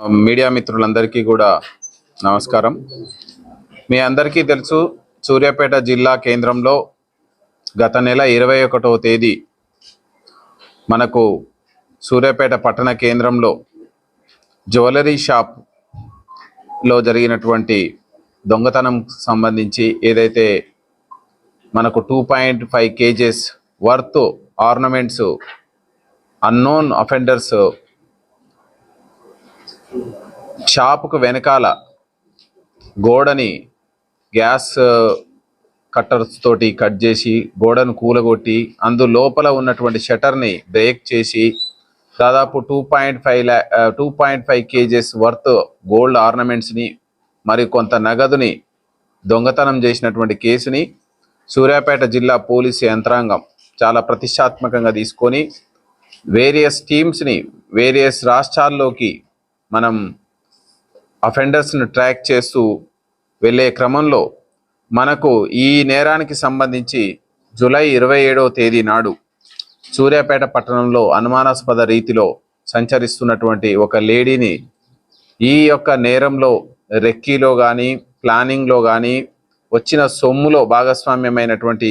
Media మిత్రులందరికీ కూడా నమస్కారం. మీ అందరికీ తెలుసు సూర్యాపేట జిల్లా కేంద్రంలో గత నెల ఇరవై ఒకటవ తేదీ మనకు సూర్యాపేట పట్టణ కేంద్రంలో జ్యువెలరీ షాప్లో జరిగినటువంటి దొంగతనం సంబంధించి ఏదైతే మనకు two point five kgs worth ornaments unknown offenders షాపుకు వెనకాల గోడని గ్యాస్ కట్టర్స్ తోటి కట్ చేసి గోడను కూలగొట్టి అందు లోపల ఉన్నటువంటి షటర్ని బ్రేక్ చేసి దాదాపు two point five ల్యా two point five KGs worth gold ఆర్నమెంట్స్ని మరి కొంత నగదుని దొంగతనం చేసినటువంటి కేసుని సూర్యాపేట జిల్లా పోలీసు యంత్రాంగం చాలా ప్రతిష్టాత్మకంగా తీసుకొని వేరియస్ టీమ్స్ని వేరియస్ రాష్ట్రాల్లోకి మనం అఫెండర్స్ను ట్రాక్ చేస్తూ వెళ్ళే క్రమంలో మనకు ఈ నేరానికి సంబంధించి జూలై ఇరవై ఏడవ తేదీ నాడు సూర్యాపేట పట్టణంలో అనుమానాస్పద రీతిలో సంచరిస్తున్నటువంటి ఒక లేడీని ఈ యొక్క నేరంలో రెక్కీలో కానీ ప్లానింగ్లో కానీ వచ్చిన సొమ్ములో భాగస్వామ్యమైనటువంటి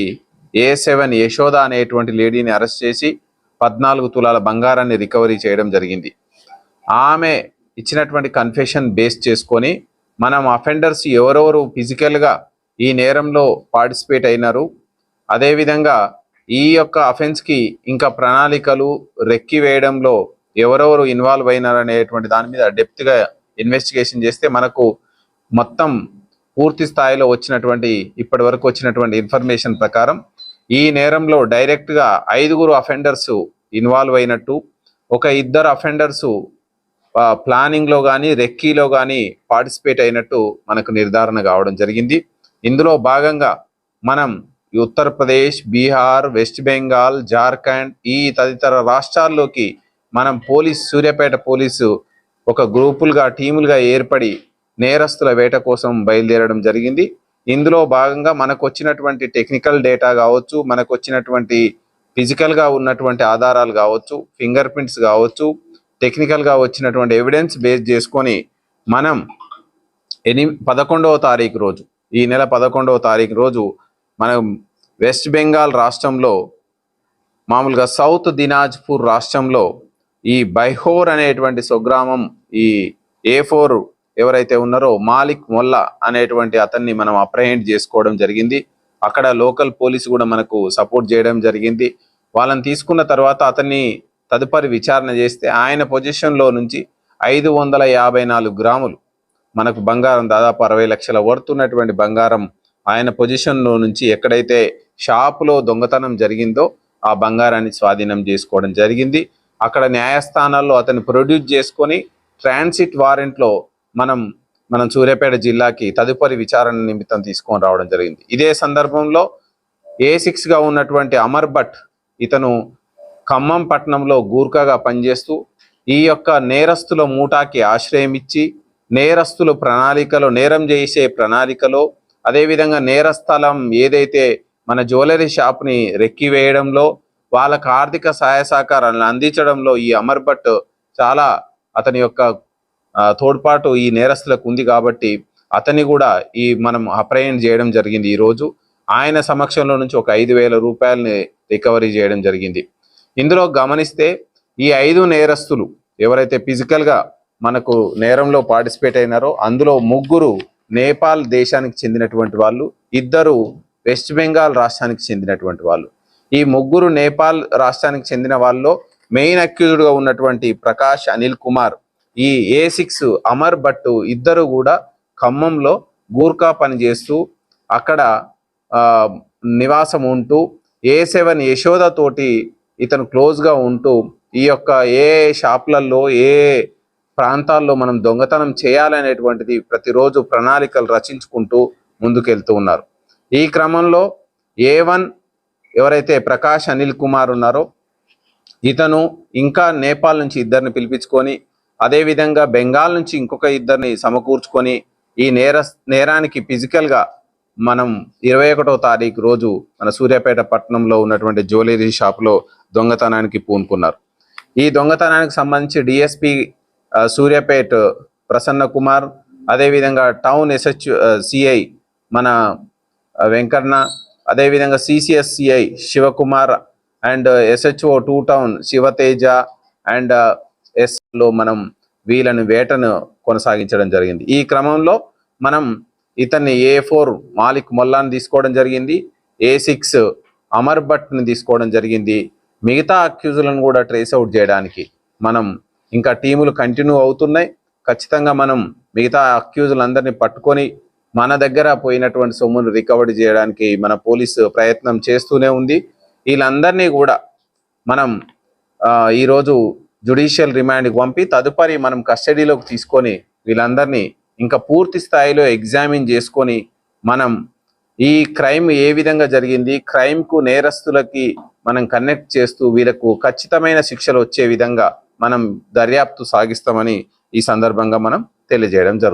ఏ సెవెన్ యశోద అనేటువంటి లేడీని అరెస్ట్ చేసి పద్నాలుగు తులాల బంగారాన్ని రికవరీ చేయడం జరిగింది. ఆమె ఇచ్చినటువంటి కన్ఫెషన్ బేస్ చేసుకొని మనం అఫెండర్స్ ఎవరెవరు ఫిజికల్గా ఈ నేరంలో పార్టిసిపేట్ అయినారు అదేవిధంగా ఈ యొక్క అఫెన్స్కి ఇంకా ప్రణాళికలు రెక్కి వేయడంలో ఎవరెవరు ఇన్వాల్వ్ అయినారు అనేటువంటి దాని మీద డెప్త్గా ఇన్వెస్టిగేషన్ చేస్తే మనకు మొత్తం పూర్తి స్థాయిలో వచ్చినటువంటి ఇప్పటి వరకు వచ్చినటువంటి ఇన్ఫర్మేషన్ ప్రకారం ఈ నేరంలో డైరెక్ట్గా ఐదుగురు అఫెండర్స్ ఇన్వాల్వ్ అయినట్టు ఒక ఇద్దరు అఫెండర్సు ప్లానింగ్లో కానీ రెక్కీలో కానీ పార్టిసిపేట్ అయినట్టు మనకు నిర్ధారణ కావడం జరిగింది. ఇందులో భాగంగా మనం ఉత్తరప్రదేశ్ బీహార్ వెస్ట్ బెంగాల్ జార్ఖండ్ ఈ తదితర రాష్ట్రాల్లోకి మనం పోలీస్ సూర్యాపేట పోలీసు ఒక గ్రూపులుగా టీములుగా ఏర్పడి నేరస్తుల వేట కోసం బయలుదేరడం జరిగింది. ఇందులో భాగంగా మనకు వచ్చినటువంటి టెక్నికల్ డేటా కావచ్చు మనకు వచ్చినటువంటి ఫిజికల్గా ఉన్నటువంటి ఆధారాలు కావచ్చు ఫింగర్ ప్రింట్స్ కావచ్చు టెక్నికల్గా వచ్చినటువంటి ఎవిడెన్స్ బేస్ చేసుకొని మనం ఎని పదకొండవ తారీఖు రోజు ఈ నెల పదకొండవ తారీఖు రోజు మనం వెస్ట్ బెంగాల్ రాష్ట్రంలో మామూలుగా సౌత్ దినాజ్పూర్ రాష్ట్రంలో ఈ బైహోర్ అనేటువంటి స్వగ్రామం ఈ ఏ ఫోర్ ఎవరైతే ఉన్నారో మాలిక్ మొల్లా అనేటువంటి అతన్ని మనం అప్రహెండ్ చేసుకోవడం జరిగింది. అక్కడ లోకల్ పోలీసు కూడా మనకు సపోర్ట్ చేయడం జరిగింది. వాళ్ళని తీసుకున్న తర్వాత అతన్ని తదుపరి విచారణ చేస్తే ఆయన పొజిషన్లో నుంచి ఐదు వందల యాభై నాలుగు గ్రాములు. మనకు బంగారం దాదాపు అరవై లక్షల వర్త్ ఉన్నటువంటి బంగారం ఆయన పొజిషన్లో నుంచి ఎక్కడైతే షాపులో దొంగతనం జరిగిందో ఆ బంగారాన్ని స్వాధీనం చేసుకోవడం జరిగింది. అక్కడ న్యాయస్థానాల్లో అతను ప్రొడ్యూస్ చేసుకొని ట్రాన్సిట్ వారెంట్లో మనం మనం సూర్యాపేట జిల్లాకి తదుపరి విచారణ నిమిత్తం తీసుకొని రావడం జరిగింది. ఇదే సందర్భంలో ఏ సిక్స్గా ఉన్నటువంటి అమర్ భట్ ఇతను ఖమ్మం పట్టణంలో గూర్ఖాగా పనిచేస్తూ ఈ యొక్క నేరస్తుల మూటాకి ఆశ్రయం ఇచ్చి నేరస్తులు ప్రణాళికలో నేరం చేసే ప్రణాళికలో అదేవిధంగా నేరస్థలం ఏదైతే మన జ్యువెలరీ షాప్ని రెక్కివేయడంలో వాళ్ళకు ఆర్థిక సహాయ సహకారాలను అందించడంలో ఈ అమర్ భట్ చాలా అతని యొక్క తోడ్పాటు ఈ నేరస్తులకు ఉంది కాబట్టి అతని కూడా ఈ మనం అప్రయణ చేయడం జరిగింది ఈరోజు. ఆయన సమక్షంలో నుంచి ఒక ఐదు వేల రూపాయలని రికవరీ చేయడం జరిగింది. ఇందులో గమనిస్తే ఈ ఐదు నేరస్తులు ఎవరైతే ఫిజికల్గా మనకు నేరంలో పార్టిసిపేట్ అయినారో అందులో ముగ్గురు నేపాల్ దేశానికి చెందినటువంటి వాళ్ళు ఇద్దరు వెస్ట్ బెంగాల్ రాష్ట్రానికి చెందినటువంటి వాళ్ళు. ఈ ముగ్గురు నేపాల్ రాష్ట్రానికి చెందిన వాళ్ళలో మెయిన్ అక్యూజ్డ్గా ఉన్నటువంటి ప్రకాష్ అనిల్ కుమార్ ఈ ఏ సిక్స్ అమర్ భట్ ఇద్దరు కూడా ఖమ్మంలో గూర్ఖా పని చేస్తూ అక్కడ నివాసం ఉంటూ ఏ సెవెన్ యశోద తోటి ఇతను క్లోజ్గా ఉంటూ ఈ యొక్క ఏ షాపులలో ఏ ప్రాంతాల్లో మనం దొంగతనం చేయాలనేటువంటిది ప్రతిరోజు ప్రణాళికలు రచించుకుంటూ ముందుకెళ్తూ ఉన్నారు. ఈ క్రమంలో ఏ వన్ ఎవరైతే ప్రకాష్ అనిల్ కుమార్ ఉన్నారో ఇతను ఇంకా నేపాల్ నుంచి ఇద్దరిని పిలిపించుకొని అదేవిధంగా బెంగాల్ నుంచి ఇంకొక ఇద్దరిని సమకూర్చుకొని ఈ నేర నేరానికి ఫిజికల్గా మనం ఇరవై ఒకటో తారీఖు రోజు మన సూర్యాపేట పట్టణంలో ఉన్నటువంటి జ్యువెలరీ షాప్లో దొంగతనానికి పూనుకున్నారు. ఈ దొంగతనానికి సంబంధించి డిఎస్పి ఆ, సూర్యాపేట్ ప్రసన్న కుమార్ అదేవిధంగా టౌన్ ఎస్హెచ్ సిఐ మన వెంకన్న అదేవిధంగా CCS CI Shivakumar and SHO two town Shivateja and ఎస్లో మనం వీళ్ళని వేటను కొనసాగించడం జరిగింది. ఈ క్రమంలో మనం ఇతన్ని ఏ ఫోర్ మాలిక్ మొల్లాని తీసుకోవడం జరిగింది. ఏ సిక్స్ అమర్ భట్ని తీసుకోవడం జరిగింది. మిగతా అక్యూజులను కూడా ట్రేస్ అవుట్ చేయడానికి మనం ఇంకా టీములు కంటిన్యూ అవుతున్నాయి. ఖచ్చితంగా మనం మిగతా అక్యూజులందరినీ పట్టుకొని మన దగ్గర పోయినటువంటి సొమ్మును రికవరీ చేయడానికి మన పోలీసు ప్రయత్నం చేస్తూనే ఉంది. వీళ్ళందరినీ కూడా మనం ఈరోజు జుడిషియల్ రిమాండ్కి పంపి తదుపరి మనం కస్టడీలోకి తీసుకొని వీళ్ళందరినీ ఇంకా పూర్తి స్థాయిలో ఎగ్జామిన్ చేసుకొని మనం ఈ క్రైమ్ ఏ విధంగా జరిగింది? క్రైమ్కు నేరస్తులకి మనం కనెక్ట్ చేస్తూ వీళ్ళకు ఖచ్చితమైన శిక్షలు వచ్చే విధంగా మనం దర్యాప్తు సాగిస్తామని ఈ సందర్భంగా మనం తెలియజేయడం జరుగుతుంది